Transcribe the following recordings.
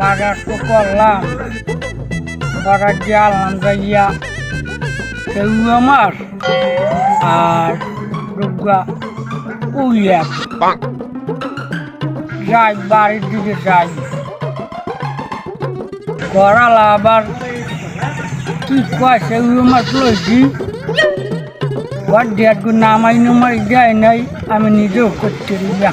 বাজার তো আর যাই, বাড়ির দিকে যাই। গড়ালা আবার কি কয় সেউ আমার ঘর ডেট নামাই নামাই দেয় নাই, আমি নিজেও করতে যা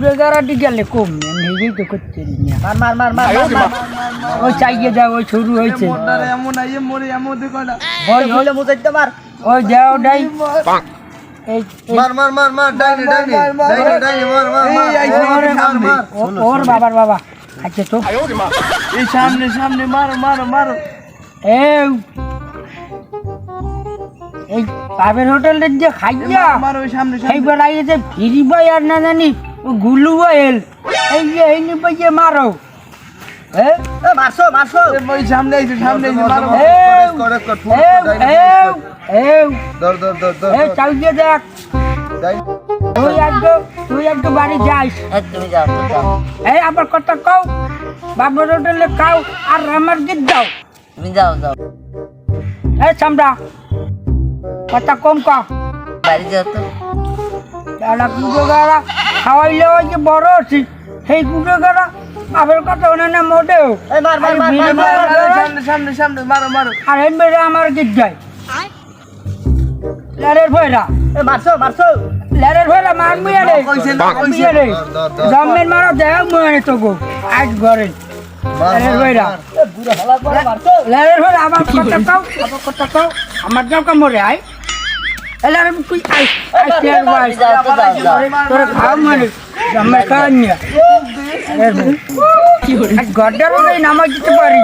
ও গেলে কম নিজেই তো করতে মার মার মার মার মার মার। ওই চাইয়ে দেয় ওই শুরু হয়েছে। এমন আইয়ে মরে এমন দেখো না ওই ওই মুজাইতে মার ওই ডাই মার মার মার মার। ডাইনি ডাইনি ডাইনি ডাইনি মার মার মার এই আইছে মার আমার মার মার। ও- ওর বাবার বাবা। আচ্ছা তো। এই সামনে সামনে মারো মারো মারো। এই এই বাবের হোটেলের যে খাইয়া মারো ওই সামনে সামনে। এইবার আইছে ফিরি আর না জানি গুলু বয়েল এই যে এই নি বইয়ে মারো হ্যাঁ এ মারছো মারছো ওই সামনে আইছে সামনে আইছে মারো ডাইনি এই এই দর দর দর দর এই চাউ দিয়ে দেখ তুই একটু তুই একটু বাড়ি যাস তুমি যাও এই আবার কথা কও বাবার হোটেলে খাও আর আমার গীত দাও তুমি যাও যাও এই সামরা কথা কম কা বাড়ি যাও তো দাদা কুড়ো গাড়া খাওয়াইলে ওই যে বড় আছি সেই কুড়ো গাড়া বাপের কথা ওনে না মোটেও। এই মার মার আরে এই আমার গীত যায়। লেরের ভয়রা। এ মারছো মারছো। লেরের ভয়রা রে। রে। জমের মারা তো গো আজ ঘরে। করে আমার কথা কাও আমার কথা কাও। আমার যাও কামড়ে আয়। এলারে তুই আই ভাই তোর খাও মানে জমে ঘরটার নামাজ দিতে পারি